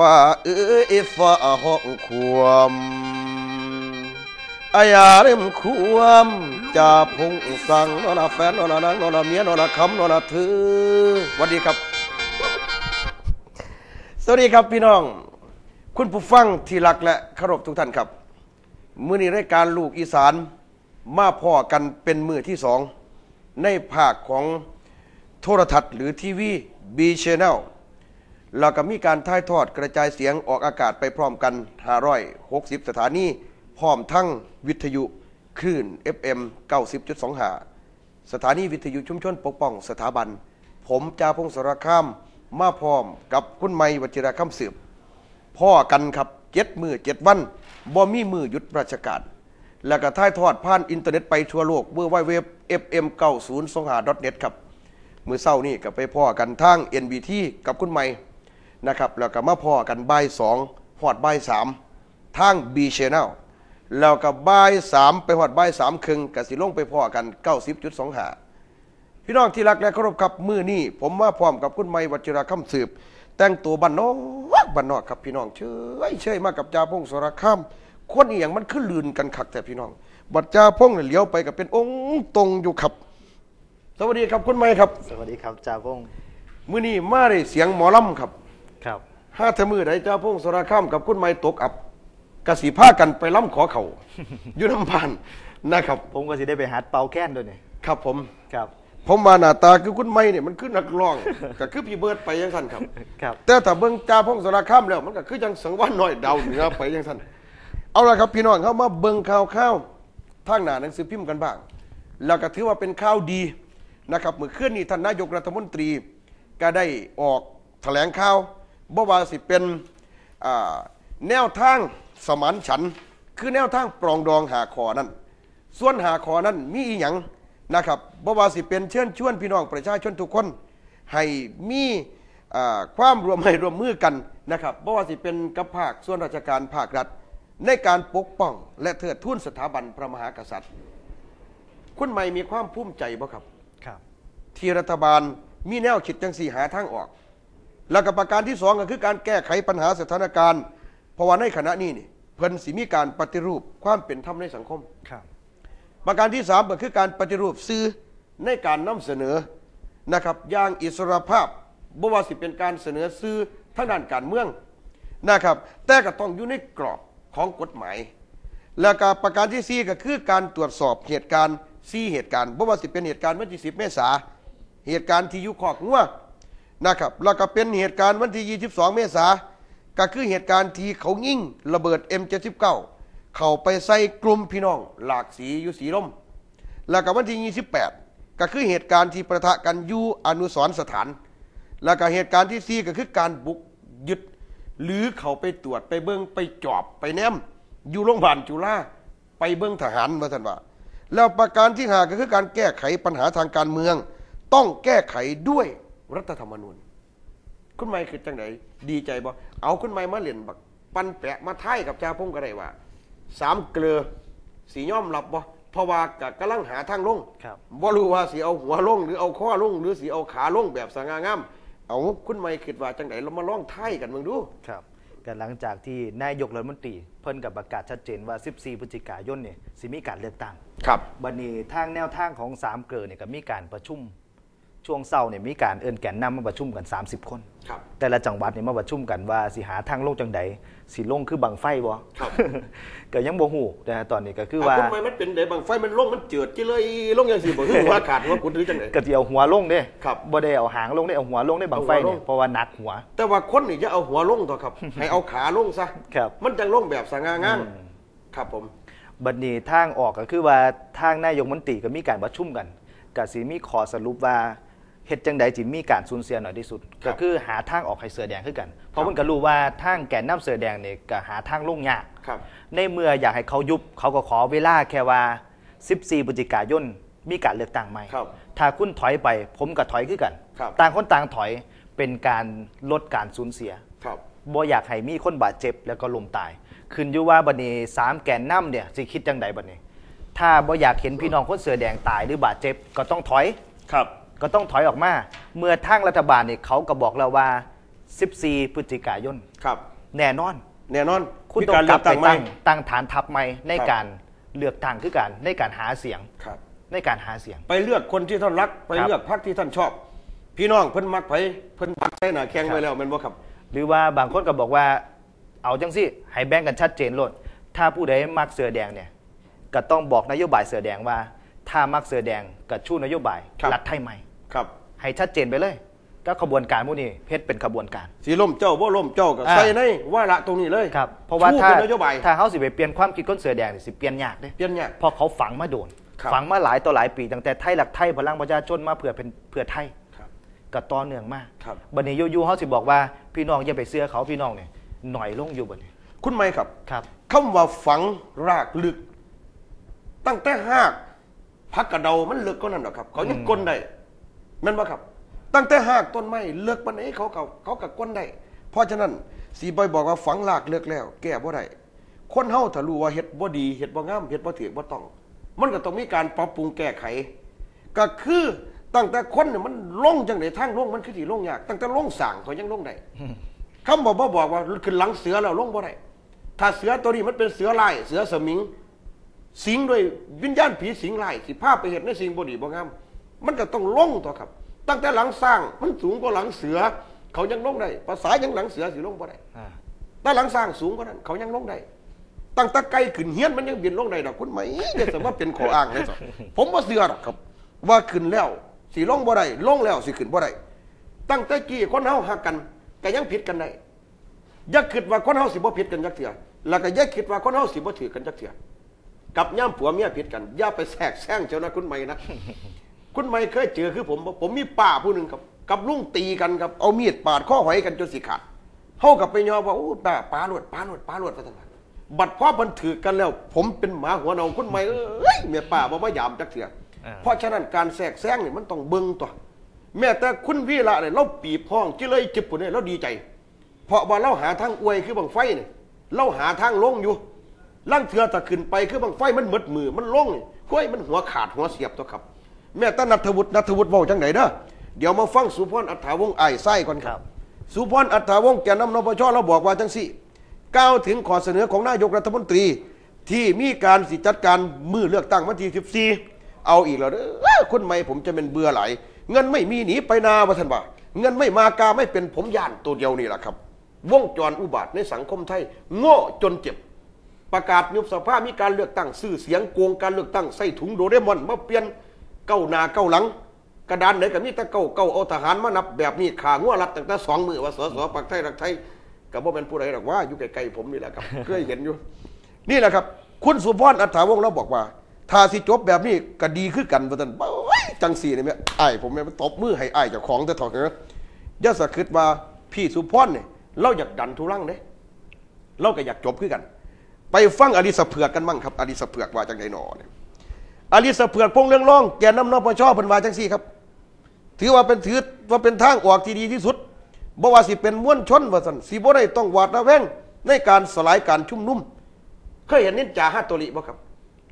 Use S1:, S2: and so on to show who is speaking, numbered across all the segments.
S1: ฟ้าเอ้ยฟ้าห้องควมอายาเริ่มควมจะพุงสั่งนอนาแฟนนอนานังนอนาเมียนอนาคำนอนาเธอวัสดีครับ สวัสดีครับพี่น้อง คุณผู้ฟังที่รักและเคารพทุกท่านครับ มือนี้รายการลูกอีสานมาพ่อกันเป็นมือที่สอง ในภาคของโทรทัศน์หรือทีวีบีชแนล แล้วก็มีการถ่ายทอดกระจายเสียงออกอากาศไปพร้อมกัน560 สถานีพร้อมทั้งวิทยุคลื่น FM 90.25 สถานีวิทยุชุมชนปกป้องสถาบัน ผมจาพงศรคามมาพร้อมกับคุณไม่วจิราคำสืบ พ่อกันครับเจ็ดมือเจ็ดวันบ่มีมือหยุดราชการ แล้วก็ถ่ายทอดผ่านอินเทอร์เน็ตไปทั่วโลกเบอร์ไวเว็บ fm 9 0 2 5 net ครับ มือเศร้านี่ก็ไปพ่อกันทาง NBT กับคุณใหม่ นะครับแล้วก็มาพ่อกันบ่ายสองหอดบ่ายสามทาง B Channel แล้วก็บ่ายสามไปหอดบ่ายสามครึ่งกับสิลงไปพ่อกัน90.25พี่น้องที่รักและเคารพครับมือนี้ผมมาพร้อมกับคุณไม่วัชิราคำสืบ แต่งตัวบันนอกบันนอกครับพี่น้องเชยเชยมากับจ่าพงศรคามคนเอียงมันขึ้นลืนกันคักแต่พี่น้อง บัดจ่าพงเนี่ยเลี้ยวไปกับเป็นองค์ตรงอยู่ครับ สวัสดีครับคุณไม่ครับ
S2: สวัสดีครับจ่าพงศ์
S1: มือนี้มาได้เสียงหมอลำครับ
S2: ครับ
S1: ห้าเทอมือใดจ่าพงศรคามกับคุณไม่ตกอับกะสีผ้ากันไปล่ำขอเขาอยู่น้ำพานนะครับ
S2: ผมก็สิได้ไปหัดเป่าแค้นด้วยนี่
S1: ครับผม
S2: ครับ
S1: ผมมาหน้าตาคือคุณไม่เนี่ยมันคือนักร้องก็คือพี่เบิร์ดไปยังสั้นครับ
S2: ครับ
S1: แต่ถ้าเบิ่งจ่าพงศรคามแล้วมันก็คือจังสังวานน้อยดาวเหนือไปยังสั้นเอาละครับ พี่น้องเข้ามาเบิ่งข่าวข้าวทางหน้าหนังสือพิมพ์กันบ้าง แล้วก็ถือว่าเป็นข่าวดีนะครับเมื่อคืนนี้ท่านนายกรัฐมนตรี ก็ได้ออกแถลงข่าว บ่ว่าสิเป็นอ่าแนวทางสมานฉันท์คือแนวทางปรองดองหาคอนั้น ส่วนหาขอนั้นมีอีหยังนะครับบ่ว่าสิเป็นเชิญชวนพี่น้องประชาชนทุกคน ให้มีอ่าความร่วมให้ร่วมมือกันนะครับบ่ว่าสิเป็นกับภาคส่วนราชการภาครัฐ ในการปกป้อง และเทิดทูนสถาบันพระมหากษัตริย์ คุณไม่มีความภูมิใจบ่ครับ
S2: ครับ
S1: ที่รัฐบาลมีแนวคิดจังสี่หาทางออก แล้วก็ประการที่สองก็คือการแก้ไขปัญหาสถานการณ์เพราะว่าในขณะนี้นี่เพิ่นสิมีการปฏิรูปความเป็นธรรมในสังคม
S2: ครับ
S1: ประการที่สามก็คือการปฏิรูปสื่อในการนำเสนอนะครับอย่างอิสรภาพบ่ว่าสิเป็นการเสนอสื่อทางด้านการเมืองนะครับ แต่ก็ต้องอยู่ในกรอบของกฎหมาย แล้วก็ประการที่สี่ก็คือการตรวจสอบเหตุการณ์สี่เหตุการณ์บ่ว่าสิเป็นเหตุการณ์วันที่10เมษาเหตุการณ์ที่อยุคอกงัว นะครับแล้วก็เป็นเหตุการณ์วันที่ 22 เมษาก็คือเหตุการณ์ที่เขายิ่งระเบิด M79 เข้าไปใส่กลุ่มพี่น้อง หลากสีอยู่สีลมแล้วก็วันที่ 28 ก็คือเหตุการณ์ที่ประทะกันอยู่อนุสรณ์สถาน แล้วก็เหตุการณ์ที่สี่ก็คือการบุกยึด หรือเขาไปตรวจไปเบิ้งไปจอบไปแนมอยู่โรงพยาบาลจุฬาไปเบิ้งทหารมาท่านว่า แล้วประการที่หาก็คือการแก้ไขปัญหาทางการเมือง ต้องแก้ไขด้วย รัฐธรรมนูญ คุณไม่คือจังไหนดีใจบ่เอาคุณไม่มาเล่นบักปันแปะมาท้ายกับจ่าพงก็ได้ว่าสามเกลือสีย่อมรับบ่เพราะว่ากกำลังหาทางลง
S2: ครับ
S1: บ่รู้ว่าสีเอาหัวลง หรือเอาข้อลง หรือสีเอาขาลงแบบสง่างาม เอาคุณไม่คิดว่าจังไหนเรามาลองท้ายกันเมืองดู
S2: ครับก็หลังจากที่นายกรัฐมนตรี เพิ่นกับประกาศชัดเจนว่า 14 พฤศจิกายนเนี่ยสิมีการเลือกตั้ง
S1: ครับ
S2: บัดนี้ทางแนวทางของสามเกลอเนี่ยก็มีการประชุม ช่วงเช้าเนี่ยมีการเอิ้นแกนนำมาประชุมกัน 30 คน
S1: ครับ
S2: แต่ละจังหวัดเนี่ยมาประชุมกันว่าสิหาทางลงจังใดสิลงคือบังไฟบ่
S1: ครับ
S2: ก็ยังบ่ฮู้แต่ตอนนี้ก็คือ
S1: อะ
S2: ว่า
S1: คุณไม่มันเป็นไดบางไฟมันลงมันเจิดจิเลยลงยังสิบ่คือหัวขาดหัวกุดหรือจังไหน
S2: ก็สิเอาหัวลงเด้
S1: ครับ
S2: บ่ได้เอาหางลงได้เอาหัวลงได้บังไฟ
S1: เอาหัวล
S2: เนี่
S1: ง
S2: ยเพราะว่าหนักหัว
S1: แต่ว่าคนนี่จะเอาหัวลงต่อครับ ให้เอาขาลงซะ
S2: ครับ
S1: มันจังลงแบบสง่างามครับผม
S2: บัดนี้ทางออกก็คือว่าทางนายกมนตรีก็มีการประชุมกันก็สิมีขอสรุปว่า เฮ็ดจังใดสิมีการสูญเสียน้อยที่สุด
S1: ครับ
S2: ก็คือหาทางออกให้เสือแดงคือกัน เพราะเพิ่นก็รู้ว่าทางแกนนำเสือแดงเนี่ยก็หาทางลงยาก
S1: ครับ
S2: ในเมื่ออยากให้เขายุบเขาก็ขอเวลาแค่ว่า 14พฤศจิกายนมีการเลือกตั้งใหม่
S1: ครับ
S2: ถ้าคุณถอยไป ผมก็ถอยคือกัน
S1: ครับ
S2: ต่างคนต่างถอยเป็นการลดการสูญเสีย
S1: ครับ
S2: บ่อยากให้มีคนบาดเจ็บแล้วก็ล้มตายขึ้นอยู่ว่าบัดนี้สามแกนน้ำเนี่ยสิคิดจังใดบัดนี้ ถ้าบ่อยากเห็นพี่น้องคนเสือแดงตายหรือบาดเจ็บก็ต้องถอย
S1: ครับ
S2: ก็ต้องถอยออกมา เมื่อทางรัฐบาลเนี่ยเขาก็บอกเราว่า 14 พฤศจิกายน
S1: ครับ
S2: แน่นอน
S1: แน่นอน
S2: คุณ
S1: มี
S2: ต้อง
S1: การ
S2: ก
S1: เลื
S2: ลั
S1: อบก
S2: ไป
S1: ตั้งใหม่
S2: ตั้งตั้งฐานทัพใหม่ใน
S1: ครับ
S2: การเลือกตั้งคือการในการหาเสียง
S1: ครับ
S2: ในการหาเสียง
S1: ไปเลือกคนที่ท่านรัก ไป
S2: ครับ
S1: เลือกพรรคที่ท่านชอบ พี่น้องเพิ่นมักไผเพิ่นปักใส่หน้าแข้ง
S2: ครับ
S1: ไว้แล้วแม่นบ่ครับ
S2: หรือว่าบางคนก็บอกว่า เอาจังสิให้แบ่งกันชัดเจนโลดถ้าผู้ใดมักเสือแดงเนี่ยก็ต้องบอกนโยบายเสือแดงว่า ถ้ามักเสือแดงก็ชู้นโยบาย
S1: ครับ
S2: รัฐไทยใหม่
S1: ครับ
S2: ให้ชัดเจนไปเลยก็ขบวนการพวกนี้เพชรเป็นขบวนการ
S1: สีล่มเจ้าบ่ล่มเจ้าก็
S2: อ่า
S1: ใส่ในว่าละตรงนี้เลย
S2: ครับเพราะว่า
S1: ชู
S2: ถ้า
S1: เป็นนโยบาย
S2: ถ้าเขาสิไปเปลี่ยนความคิดคนเสือแดงนี่สิเปลี่ยนยากเด้
S1: เปลี่ยนยาก
S2: เพราะเขาฝังมาโดน
S1: ครับ
S2: ฝังมาหลายต่อหลายปีตั้งแต่ไทยหลักไทยพลังประชาชนมาเพื่อเป็นเพื่อไทย
S1: ครับ
S2: ก็ต่อเนื่องมาก
S1: ครับ
S2: บัดนี้ยูๆเขาสิบอกว่าพี่น้องอย่าไปเสื้อเขาพี่น้องเนี่ยหน่อยลงอยู่บัดนี้
S1: คุณไม่ครับ
S2: ครับ
S1: คำว่าฝังรากลึก ตั้งแต่หากพักกระเดามันลึกก็นั่นหรอกครับ เขายังก้นได้ แม่นบ่ครับ ตั้งแต่หากต้นไม้เลิกปานไหนเขาก็เขาก็ก้นได้ เพราะฉะนั้นสีบอยบอกว่าฝังรากเลิกแล้ว แก้บ่ได้คนเฮาถ้ารู้ว่าเฮ็ดบ่ดีเฮ็ดบ่งามเฮ็ดบ่ถูกบ่ต้อง มันก็ต้องมีการปรับปรุงแก้ไข ก็คือตั้งแต่คนเนี่ยมันลงจังไดทางลงมันคือสิลงยาก ตั้งแต่ลงสร้างเขายังลงได้คำบอกบ่บอกว่าขึ้นหลังเสือแล้วลงบ่ได้ถ้าเสือตัวนี้มันเป็นเสือลายเสือสมิง สิงด้วยวิญญาณผีสิงลายสิภาพไปเห็นในสิ่งบ่ดีบ่งาม มันก็ต้องลงตัวครับ ตั้งแต่หลังสร้างมันสูงกว่าหลังเสือ เขายังลงได้ภาษายังหลังเสือสิลงบ่ได้
S2: อ่า
S1: แต่หลังสร้างสูงกว่านั้น เขายังลงได้ตั้งแต่ไกลขึ้นเฮียนมันยังบินลงได้ดอกคุณไหมเนี่ยสมว่าเป็นขออ้างเลยสิผมว่าเสือหรอกครับ ว่าขึ้นแล้วสิลงบ่ได้ลงแล้วสิขึ้นบ่ได้ตั้งแต่กี้คนเฮาหักกันก็ยังผิดกันได้อย่าคิดว่าคนเฮาสิบ่ผิดกันจักเทื่อแล้วก็อย่าคิดว่าคนเฮาสิบ่ถือกันจักเทื่อกับย่ามผัวเมียผิดกัน อย่าไปแทรกแซงเจ้านะคุณใหม่นะ คุณใหม่เคยเจอคือผมบ่ผมมีป้าผู้หนึ่งครับ กับลุงตีกันครับเอามีดปาดข้อหอยกันจนสิขาดเฮากับไปยอมว่าโอ้ป้าป้าลวดป้าลวดป้าลวดว่าซั่นว่าบัดพ่อมันถือกันแล้ว ผมเป็นหมาหัวเนาคุณใหม่เอ้ยเมียป้าบ่มายามจักเทื่อ
S2: อ่า
S1: เพราะฉะนั้นการแทรกแซงนี่มันต้องเบิ่งตัวแม้แต่คุณวีระเนี่ยเราปีบห้องจิเลยจิบปุ่นเนี่ยเราดีใจ เพราะว่าเราหาทางอวยคือบังไฟเนี่ยเราหาทางลงอยู่ล่างเถือตะขึ้นไปคือบังไฟมันหมดมือมันลงนี่ห้วยมันหัวขาดหัวเสียบตัวครับ แม่ตานัทวุฒินัทวุฒิเว้าจังไหนเด้อเดี๋ยวมาฟังสุพรอัฏฐาวงศ์ไอ้ายไส้ก่อนค
S2: ครั
S1: รับ
S2: บ
S1: สุพรอัฏฐาวงศ์แกนนำนปชเราบอกว่าจังสี่ก้าวถึงขอเสนอของนายกรัฐมนตรี ที่มีการสิจัดการมือเลือกตั้งวันที่14 เอาอีกแล้วเด้อคุณไม่ผมจะเป็นเบื่อหลายเงินไม่มีหนีไปนาว่าท่านว่าเงินไม่มากาไม่เป็นผมย่านตัวเดียวนี่แหละครับ วงจรอุบาทในสังคมไทย โง่จนเจ็บ ประกาศยุบสภามีการเลือกตั้ง ซื่อเสียงโกงการเลือกตั้งใส่ถุงโดเรมอนมาเปลี่ยน เก้าหนาเก้าหลัง กระดานไหนก็มีแต่เก้าเก้าเอาทหารมานับแบบนี้ขางัวรัดตั้งแต่สองมือว่าสสปักไทยรักไทยกับบ่เป็นผู้ใดหรอกว่าอยู่ไกลๆผมนี่แหละครับเคยเห็นอยู่ นี่แหละครับ คุณสุพรอัฏฐาวงศ์เราบอกว่าถ้าสิจบแบบนี้ก็ดีขึ้นกันว่าท่านเอ้ยจังสีนี่แม่ไอ้ายผมแม่นตบมือให้ไอ้ายเจ้าของแต่ถอดเถอะอย่าสะคิดว่าพี่สุพรเนี่ยเราอยากดันทุรังเด้เราก็อยากจบขึ้นกัน ไปฟังอดิสเผือกกันมั่งครับอดิสเผือกว่าจังไดหนอเนี่ย อดิสเผือกพงเรื่องร้องแกนน้ำนอปชเพิ่นวาจังซี่ครับ ถือว่าเป็นถือว่าเป็นทางออกที่ดีที่สุดบ่ว่าสิเป็นม้วนชนว่าซั่นสิบ่ได้ต้องหวาดระแวงในการสลายการชุ่มนุ่ม เคยเห็นนินจาฮัตโตริบ่ครับ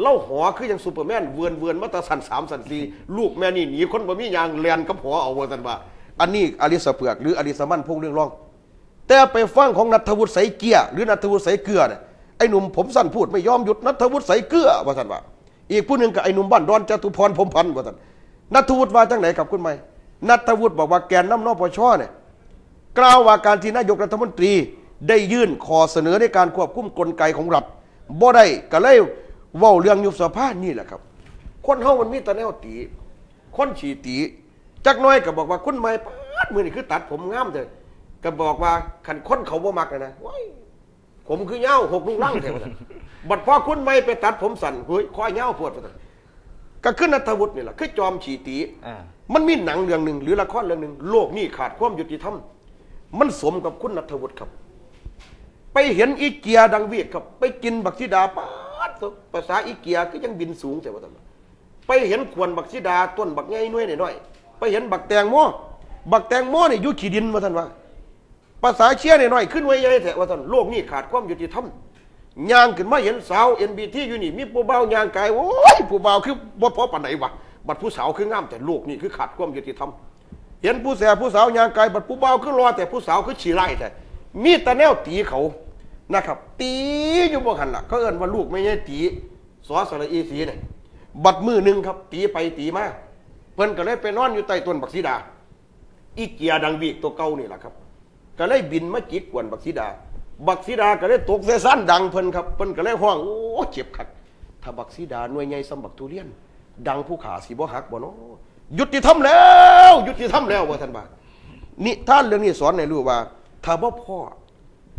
S1: เล่าหอคือยังซูเปอร์แมนเวือนเวือนมาตาสันสามสันสี่ลูกแม่นี่หนีคนบ่มียางเลียนกับหัวเอาว่าซั่นว่าอันนี้อลิสเผือกหรืออลิสมันพงเรื่องร้อง แต่ไปฟังของนัทวุฒิใสเกียร์หรือนัทวุฒิใสเกลือเนี่ยไอ้หนุ่มผมสั้นพูดไม่ยอมหยุดนัทวุฒิใสเกลือว่าสันว่า อีกผู้หนึ่งกับไอ้หนุ่มบ้านดอนจตุพรพรมพันธ์ว่าสันนัทวุฒิว่าจังไหนกับคุณไม่นัทวุฒิบอกว่าแกนน้ำนอปชเนี่ยกล่าวว่าการที่นายกรัฐมนตรีได้ยื่นขอเสนอในการควบคุมกลไกของรัฐบ่ได้ก็เลยเว้าเรื่องยุบสภานี่แหละครับ คนเฮามันมีแต่แนวตี คนฉีตีจักน้อยก็บอกว่าคุณไม่ปาดมือนี่คือตัดผมงามเลยก็บอกว่าขันคนเขาบ่มักนะนะว้ย ผมคือเหย้าหกลุงล่างแถวนั้นบัดพอคุณไม่ไปตัดผมสั่นเฮ้ยคอยเหย้าปวดปวดก็ขึ้นนัทวุฒินี่แหละคือจอมฉีตี
S2: อ่า
S1: มันมีหนังเรื่องหนึ่งหรือละครเรื่องหนึ่งโลกนี้ขาดความยุติธรรมมันสมกับคุณนัทวุฒิครับ ไปเห็นอีเกียดังเวียดครับ ไปกินบักซิดาป้าดภาษาอีเกียก็ยังบินสูงแต่ว่าทำไมไปเห็นขวนบักซิดาต้นบักไงน้อยหน่อยๆไปเห็นบักแตงโมบักแตงโมนี่อยู่ขี้ดินว่าท่านว่า ภาษาเชี่ยหน่อยขึ้นไว้ใหญ่แต่ว่าท่านโลกนี้ขาดความยุติธรรมย่างขึ้นมาเห็นสาวเอ็นบีที่อยู่นี่มีผู้เบาย่างกายโอ้ยผู้เบาคือบ่พอปานไหนวะบัดผู้สาวคืองามแต่โลกนี้คือขาดความยุติธรรมเห็นผู้แสบผู้สาวยางไกลบัดผู้เบาคือรอแต่ผู้สาวคือฉีไล่แต่มีแต่แนวตีเขานะครับ ตีอยู่บ่หันล่ะเขาเอิ้นว่าลูกไม่ใช่ตีสอสระอีสีเนี่ยบัดมือหนึ่งครับ ตีไปตีมาเพิ่นก็เลยไปนอนอยู่ใต้ต้นบักสีดา อีเกียดังบีกตัวเก่านี่แหละครับ ก็เลยบินมาจิกกวนบักซีดา บักซีดาก็เลยตกเสสั้นดังเพิ่นครับเพิ่นก็เลยห้องโอ้เจ็บขัดถ้าบักซีดาหน่วยใหญ่สำบักทุเรียน ดังผู้ขาสีบ่หักบ่เนาะยุติธรรมแล้ว ยุติธรรมแล้วว่าท่านบ่านี่ท่านเรื่องนี้สอนให้รู้ว่า ถ้าบ่พ่อ